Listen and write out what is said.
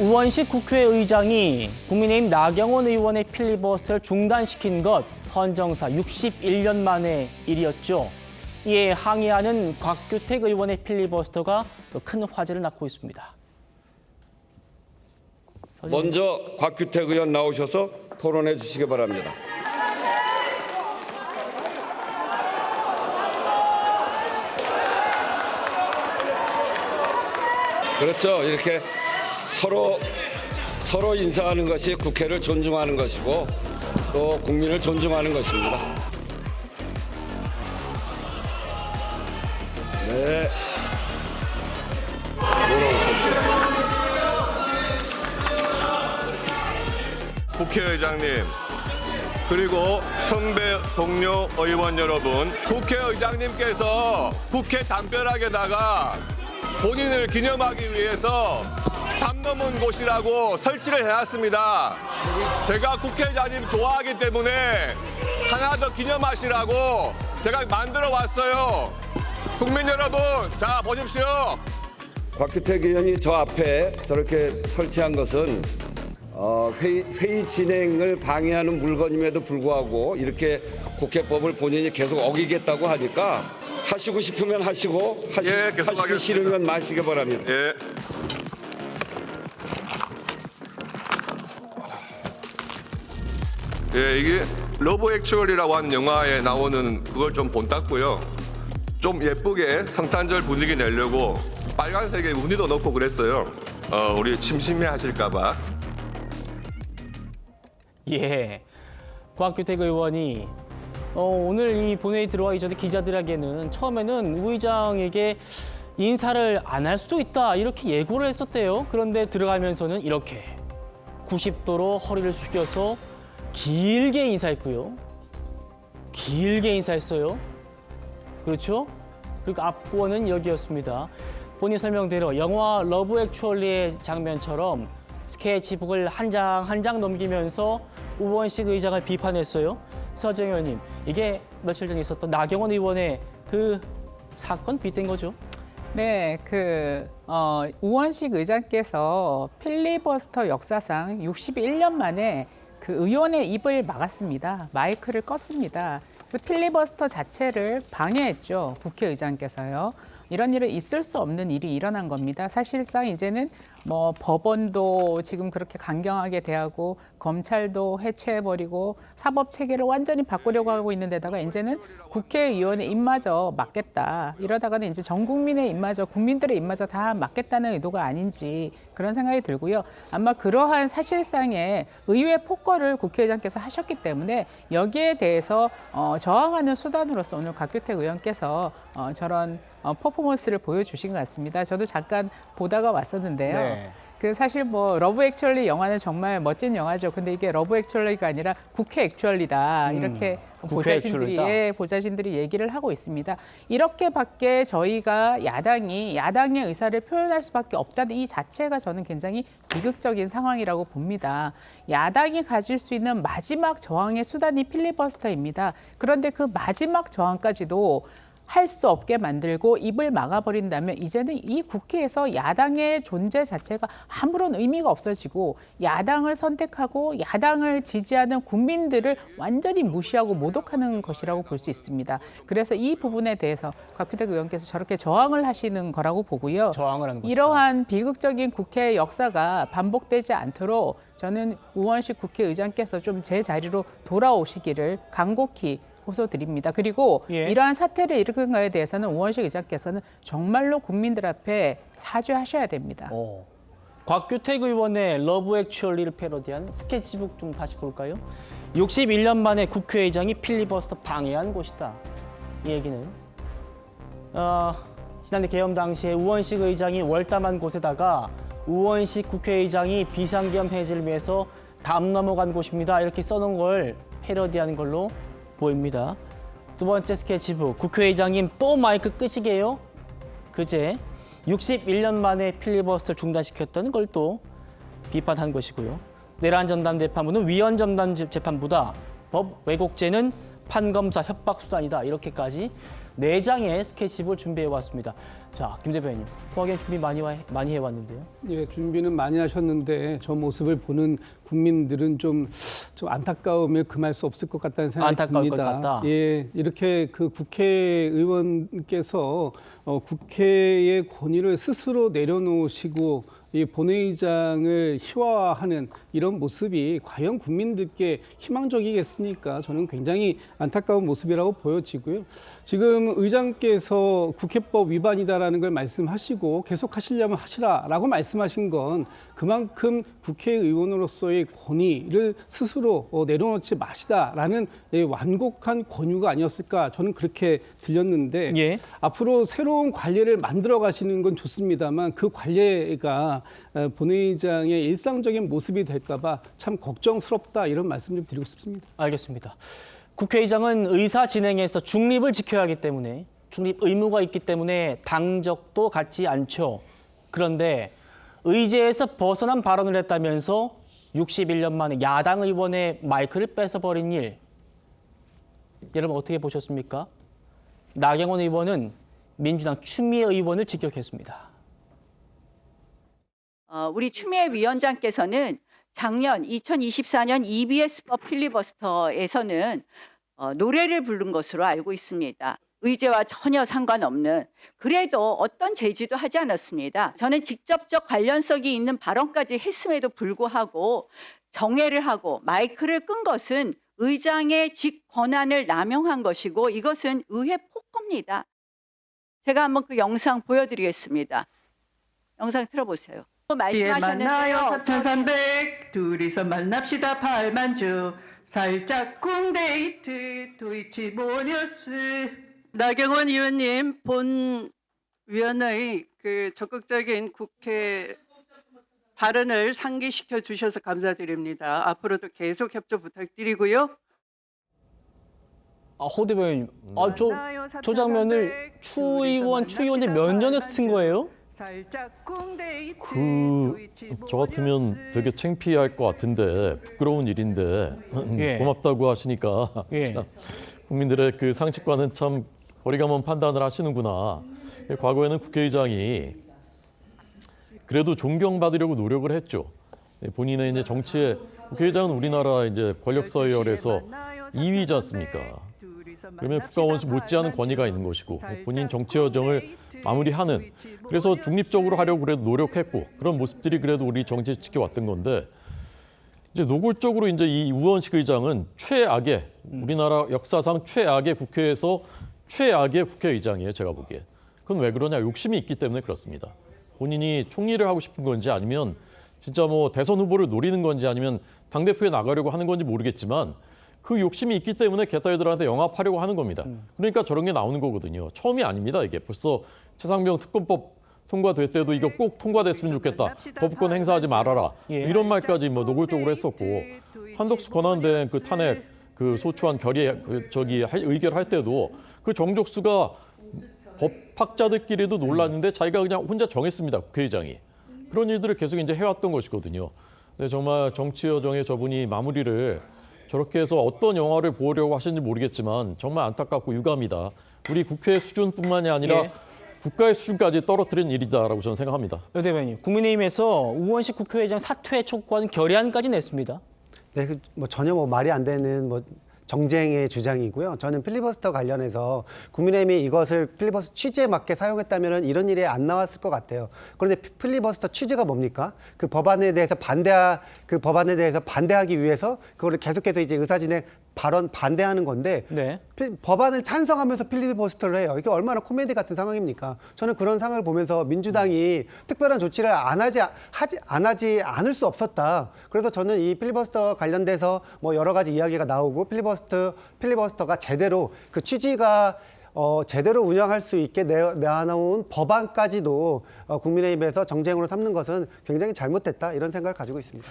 우원식 국회의장이 국민의힘 나경원 의원의 필리버스터를 중단시킨 것 헌정사 61년 만의 일이었죠. 이에 항의하는 곽규택 의원의 필리버스터가 또큰 화제를 낳고 있습니다. 먼저 곽규택 의원 나오셔서 토론해 주시기 바랍니다. 그렇죠. 이렇게 서로 서로 인사하는 것이 국회를 존중하는 것이고 또 국민을 존중하는 것입니다. 네. 국회의장님 그리고 선배 동료 의원 여러분 국회의장님께서 국회 담벼락에다가 본인을 기념하기 위해서 담 넘은 곳이라고 설치를 해놨습니다. 제가 국회의장님 좋아하기 때문에 하나 더 기념하시라고 제가 만들어 왔어요. 국민 여러분, 자 보십시오. 곽규택 의원이 저 앞에 저렇게 설치한 것은 어, 회의, 회의 진행을 방해하는 물건임에도 불구하고 이렇게 국회법을 본인이 계속 어기겠다고 하니까 하시고 싶으면 하시고 하시, 예, 하시기 하겠습니다. 싫으면 마시기 바랍니다. 예. 예, 이게 러브 액츄얼이라고 하는 영화에 나오는 그걸 좀 본땄고요. 좀 예쁘게 성탄절 분위기 내려고 빨간색에 무늬도 넣고 그랬어요. 어, 우리 심심해 하실까봐. 예. 곽규택 의원이 어, 오늘 이 본회의 들어가기 전에 기자들에게는 처음에는 우 의장에게 인사를 안 할 수도 있다 이렇게 예고를 했었대요. 그런데 들어가면서는 이렇게 90도로 허리를 숙여서 길게 인사했고요. 길게 인사했어요. 그렇죠? 그리고 앞권은 여기였습니다. 본인 설명대로 영화 러브 액츄얼리의 장면처럼 스케치북을 한 장 한 장 넘기면서 우원식 의장을 비판했어요. 서정 의원님, 이게 며칠 전에 있었던 나경원 의원의 그 사건 빗댄 거죠? 네, 그 어, 우원식 의장께서 필리버스터 역사상 61년 만에 그 의원의 입을 막았습니다. 마이크를 껐습니다. 그래서 필리버스터 자체를 방해했죠. 국회의장께서요. 이런 일은 있을 수 없는 일이 일어난 겁니다. 사실상 이제는 뭐 법원도 지금 그렇게 강경하게 대하고 검찰도 해체해버리고 사법 체계를 완전히 바꾸려고 하고 있는 데다가 이제는 국회의원의 입마저 막겠다. 이러다가는 이제 전 국민의 입마저 국민들의 입마저 다 막겠다는 의도가 아닌지 그런 생각이 들고요. 아마 그러한 사실상의 의회 폭거를 국회의장께서 하셨기 때문에 여기에 대해서 어, 저항하는 수단으로서 오늘 곽규택 의원께서 어, 저런 어, 퍼포먼스를 보여주신 것 같습니다. 저도 잠깐 보다가 왔었는데요. 네. 그 사실 뭐 러브 액츄얼리 영화는 정말 멋진 영화죠. 근데 이게 러브 액츄얼리가 아니라 국회 액츄얼리다. 이렇게 음, 국회 보좌진들이. 예, 보좌진들이 얘기를 하고 있습니다. 이렇게밖에 저희가 야당이 야당의 의사를 표현할 수밖에 없다는 이 자체가 저는 굉장히 비극적인 상황이라고 봅니다. 야당이 가질 수 있는 마지막 저항의 수단이 필리버스터입니다. 그런데 그 마지막 저항까지도 할 수 없게 만들고 입을 막아버린다면 이제는 이 국회에서 야당의 존재 자체가 아무런 의미가 없어지고 야당을 선택하고 야당을 지지하는 국민들을 완전히 무시하고 모독하는 것이라고 볼 수 있습니다. 그래서 이 부분에 대해서 곽규택 의원께서 저렇게 저항을 하시는 거라고 보고요. 저항을 하는 것이다. 이러한 비극적인 국회 역사가 반복되지 않도록 저는 우원식 국회의장께서 좀 제 자리로 돌아오시기를 간곡히 호소드립니다. 그리고 예. 이러한 사태를 일으킨 거에 대해서는 우원식 의장께서는 정말로 국민들 앞에 사죄하셔야 됩니다. 어. 곽규택 의원의 러브 액츄얼리를 패러디한 스케치북 좀 다시 볼까요? 61년 만에 국회의장이 필리버스터 방해한 곳이다. 이 얘기는 어, 지난해 개엄 당시에 우원식 의장이 월담한 곳에다가 우원식 국회의장이 비상계엄 해제를 위해서 담 넘어간 곳입니다. 이렇게 써놓은 걸 패러디하는 걸로 보입니다. 두 번째 스케치북 국회의장님 또 마이크 끄시게요. 그제 61년 만에 필리버스터를 중단시켰다는 걸또 비판한 것이고요. 내란 전담 재판부는 위헌 전담 재판부다. 법 왜곡죄는 판검사 협박 수단이다. 이렇게까지 네 장의 스케치북을 준비해 왔습니다. 자, 김 대표님, 후하게 준비 많이 와- 많이 해 왔는데요. 예, 준비는 많이 하셨는데 저 모습을 보는 국민들은 좀, 좀 안타까움을 금할 수 없을 것 같다는 생각이 안타까울 것 듭니다. 같다. 예, 이렇게 그 국회의원께서 어, 국회의 권위를 스스로 내려놓으시고 이 본회의장을 희화화하는 이런 모습이 과연 국민들께 희망적이겠습니까? 저는 굉장히 안타까운 모습이라고 보여지고요. 지금 의장께서 국회법 위반이다라는 걸 말씀하시고 계속 하시려면 하시라라고 말씀하신 건 그만큼 국회의원으로서의 권위를 스스로 어, 내려놓지 마시다라는 예, 완곡한 권유가 아니었을까 저는 그렇게 들렸는데 예. 앞으로 새로운 관례를 만들어 가시는 건 좋습니다만 그 관례가 어, 본회의장의 일상적인 모습이 될까봐 참 걱정스럽다 이런 말씀 좀 드리고 싶습니다. 알겠습니다. 국회의장은 의사 진행에서 중립을 지켜야 하기 때문에 중립 의무가 있기 때문에 당적도 갖지 않죠. 그런데 의제에서 벗어난 발언을 했다면서 61년 만에 야당 의원의 마이크를 뺏어버린 일. 여러분 어떻게 보셨습니까? 나경원 의원은 민주당 추미애 의원을 직격했습니다. 어, 우리 추미애 위원장께서는 작년 2024년 EBS법 필리버스터에서는 어, 노래를 부른 것으로 알고 있습니다. 의제와 전혀 상관없는 그래도 어떤 제지도 하지 않았습니다. 저는 직접적 관련성이 있는 발언까지 했음에도 불구하고 정회를 하고 마이크를 끈 것은 의장의 직 권한을 남용한 것이고 이것은 의회 폭거입니다. 제가 한번 그 영상 보여드리겠습니다. 영상 틀어보세요. 예, 만나요 말씀하셨는데요. 4300 둘이서 만납시다. 팔만주. 살짝 쿵데이트. 도이치 모뉴스. 나경원 의원님 본 위원의 그 적극적인 국회 발언을 상기시켜 주셔서 감사드립니다. 앞으로도 계속 협조 부탁드리고요. 아, 호 대변인, 아, 저, 저 장면을 추 의원, 추 의원이 몇 년에 쓴 거예요? 살짝 쿵데이트 그, 도이치 저 같으면. 되게 창피할 것 같은데 부끄러운 일인데 예. 고맙다고 하시니까 예. 참 국민들의 그 상식과는 참 거리가 먼 판단을 하시는구나. 과거에는 국회의장이 그래도 존경받으려고 노력을 했죠. 본인의 이제 정치에 국회의장은 우리나라 이제 권력 서열에서 2위지 않습니까? 그러면 국가원수 못지않은 권위가 있는 것이고 본인 정치 여정을 마무리하는 그래서 중립적으로 하려고 그래도 노력했고 그런 모습들이 그래도 우리 정치 지켜왔던 건데 이제 노골적으로 이제 이 우원식 의장은 최악의 우리나라 역사상 최악의 국회에서 최악의 국회의장이에요 제가 보기에. 그건 왜 그러냐? 욕심이 있기 때문에 그렇습니다. 본인이 총리를 하고 싶은 건지 아니면 진짜 뭐 대선 후보를 노리는 건지 아니면 당 대표에 나가려고 하는 건지 모르겠지만 그 욕심이 있기 때문에 개딸들한테 영합하려고 하는 겁니다. 그러니까 저런 게 나오는 거거든요. 처음이 아닙니다. 이게 벌써 최상병 특검법 통과될 때도 이거 꼭 통과됐으면 좋겠다. 거부권 행사하지 말아라. 예. 이런 말까지 뭐 노골적으로 했었고 한덕수 권한대행 그 탄핵 그 소추안 결의 그 저기 할- 의결할 때도 그 정족수가 법학자들끼리도 놀랐는데 자기가 그냥 혼자 정했습니다. 국회의장이. 그런 일들을 계속 이제 해왔던 것이거든요. 근데 정말 정치 여정의 저분이 마무리를 저렇게 해서 어떤 영화를 보려고 하시는지 모르겠지만 정말 안타깝고 유감이다. 우리 국회 수준뿐만이 아니라 예. 국가의 수준까지 떨어뜨린 일이다라고 저는 생각합니다. 여 대변인, 국민의힘에서 우원식 국회의장 사퇴 촉구하는 결의안까지 냈습니다. 네, 그뭐 전혀 뭐 말이 안 되는 뭐 정쟁의 주장이고요. 저는 필리버스터 관련해서 국민의힘이 이것을 필리버스터 취지에 맞게 사용했다면 이런 일이 안 나왔을 것 같아요. 그런데 피- 필리버스터 취지가 뭡니까? 그 법안에 대해서 반대하 그 법안에 대해서 반대하기 위해서 그거를 계속해서 이제 의사진행 발언 반대하는 건데 네. 필- 법안을 찬성하면서 필리버스터를 해요. 이게 얼마나 코미디 같은 상황입니까? 저는 그런 상황을 보면서 민주당이 특별한 조치를 안 하지 하지 안 하지 않을 수 없었다. 그래서 저는 이 필리버스터 관련돼서 뭐 여러 가지 이야기가 나오고 필리버스터 필리버스터가 제대로 그 취지가 어, 제대로 운영할 수 있게 내, 내놓은 법안까지도 어, 국민의힘에서 정쟁으로 삼는 것은 굉장히 잘못됐다 이런 생각을 가지고 있습니다.